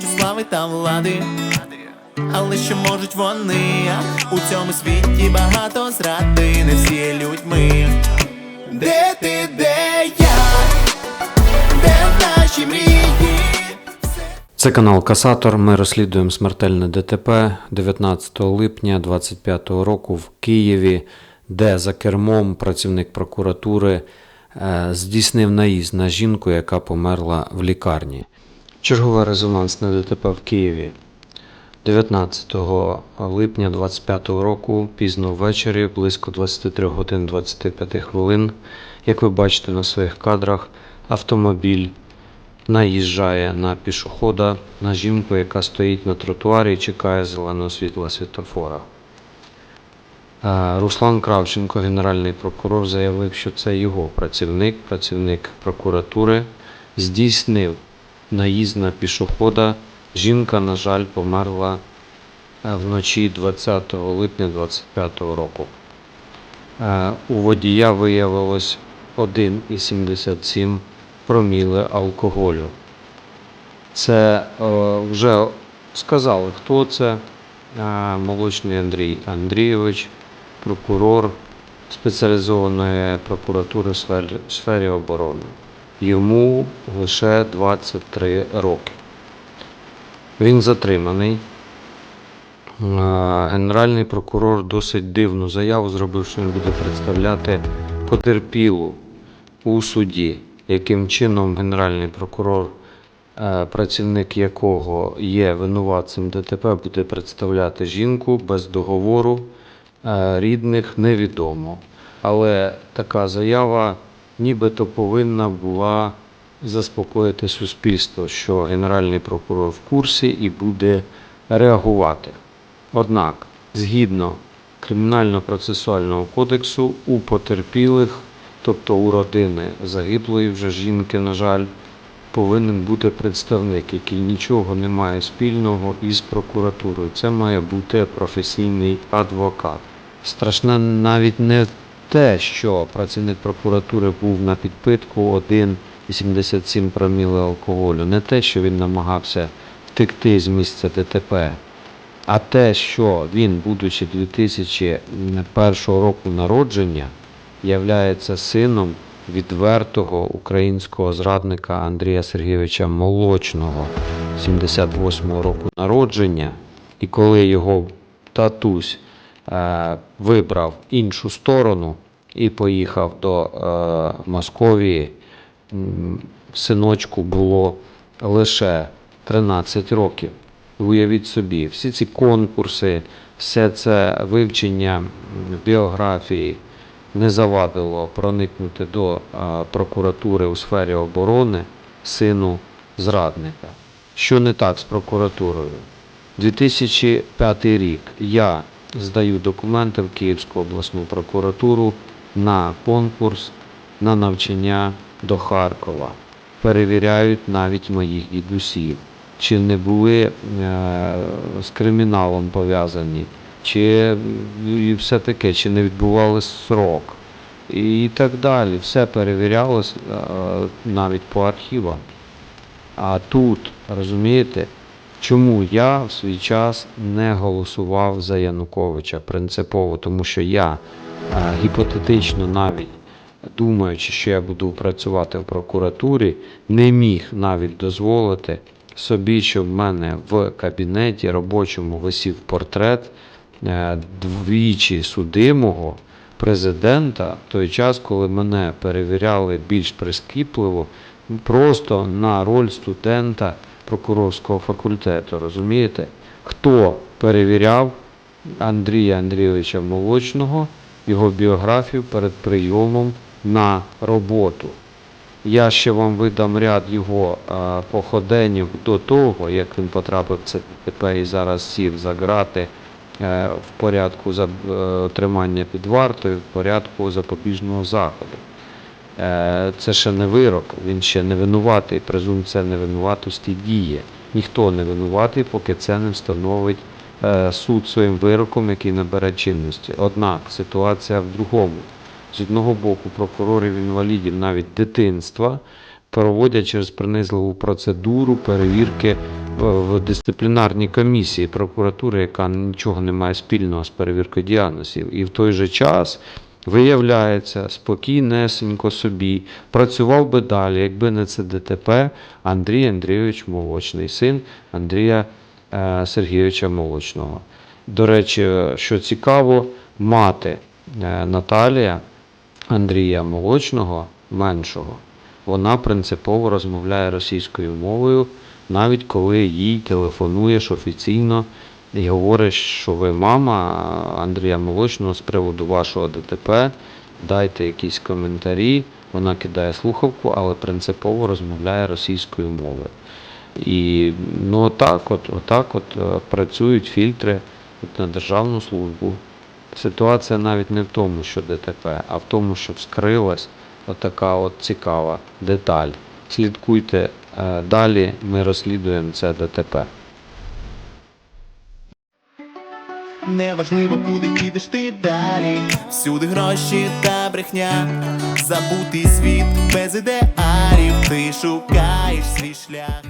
хочу слави та влади. Але що можуть вони? У цьому світі багато зради, не всі є людьми. Де ти, де я? Де наші мрії? Це канал Касатор. Ми розслідуємо смертельне ДТП 19 липня 2025 року в Києві, де за кермом працівник прокуратури е, здійснив наїзд на жінку, яка померла в лікарні. Чергове резонансне ДТП в Києві. 19 липня 2025 року, пізно ввечері, близько 23 годин 25 хвилин. Як ви бачите на своїх кадрах, автомобіль наїжджає на пішохода, на жінку, яка стоїть на тротуарі і чекає зеленого світла світлофора. Е, Руслан Кравченко, генеральний прокурор, заявив, що це його працівник, працівник прокуратури, здійснив наїзд на пішохода. Жінка, на жаль, померла е, вночі 20 липня 2025 року. Е, У водія виявилось 1,77 проміли алкоголю. Це е, вже сказали, хто це. Молочний Андрій Андрійович, прокурор спеціалізованої прокуратури в сфері оборони. Йому лише 23 роки. Він затриманий. Е, Генеральний прокурор досить дивну заяву зробив, що він буде представляти потерпілу у суді, яким чином генеральний прокурор, е, працівник якого є винуватцем ДТП, буде представляти жінку без договору е, рідних, невідомо. Але така заява нібито повинна була заспокоїти суспільство, що генеральний прокурор в курсі і буде реагувати. Однак, згідно Кримінально-процесуального кодексу, у потерпілих, тобто у родини загиблої вже жінки, на жаль, повинен бути представник, який нічого не має спільного із прокуратурою. Це має бути професійний адвокат. Страшне навіть не те, що працівник прокуратури був на підпитку 1,77 проміли алкоголю, не те, що він намагався втекти з місця ДТП, а те, що він, будучи 2001 року народження, являється сином відвертого українського зрадника Андрія Сергійовича Молочного, 78 року народження, і коли його татусь вибрав іншу сторону і поїхав до е, Московії, синочку було лише 13 років. Уявіть собі, всі ці конкурси, все це вивчення біографії не завадило проникнути до е, прокуратури у сфері оборони сину зрадника. Що не так з прокуратурою? 2005 рік я здаю документи в Київську обласну прокуратуру на конкурс на навчання до Харкова. Перевіряють навіть моїх дідусів, чи не були е, з криміналом пов'язані, чи і все таке, чи не відбували срок. І так далі. Все перевірялось е, навіть по архівам. А тут, розумієте, чому я в свій час не голосував за Януковича принципово, тому що я е, гіпотетично навіть думаючи, що я буду працювати в прокуратурі, не міг навіть дозволити собі, щоб в мене в кабінеті робочому висів портрет е, двічі судимого президента той час, коли мене перевіряли більш прискіпливо, просто на роль студента прокурорського факультету. Розумієте? Хто перевіряв Андрія Андрійовича Молочного, його біографію перед прийомом на роботу? Я ще вам видам ряд його е, походенів до того, як він потрапив це ДТП і зараз сів за грати е, в порядку за, е, тримання під вартою, в порядку запобіжного заходу. Е, це ще не вирок, він ще не винуватий, презумпція невинуватості діє. Ніхто не винуватий, поки це не встановить е, суд своїм вироком, який набере чинності. Однак ситуація в другому. З одного боку, прокурорів інвалідів навіть дитинства проводять через принизливу процедуру перевірки в- в дисциплінарній комісії прокуратури, яка нічого не має спільного з перевіркою діяльності. І в той же час виявляється спокійнесенько собі, працював би далі, якби не це ДТП Андрій Андрійович Молочний, син Андрія е, Сергійовича Молочного. До речі, що цікаво, мати е, Наталія Андрія Молочного, меншого, вона принципово розмовляє російською мовою, навіть коли їй телефонуєш офіційно і говориш, що ви мама Андрія Молочного з приводу вашого ДТП, дайте якісь коментарі. Вона кидає слухавку, але принципово розмовляє російською мовою. І ну отак от, отак от е, працюють фільтри на державну службу. Ситуація навіть не в тому, що ДТП, а в тому, що вскрилась отака от цікава деталь. Слідкуйте е, далі, ми розслідуємо це ДТП. Неважливо, куди підеш ти далі. Всюди гроші та брехня. Забутий світ без ідеалів. Ти шукаєш свій шлях.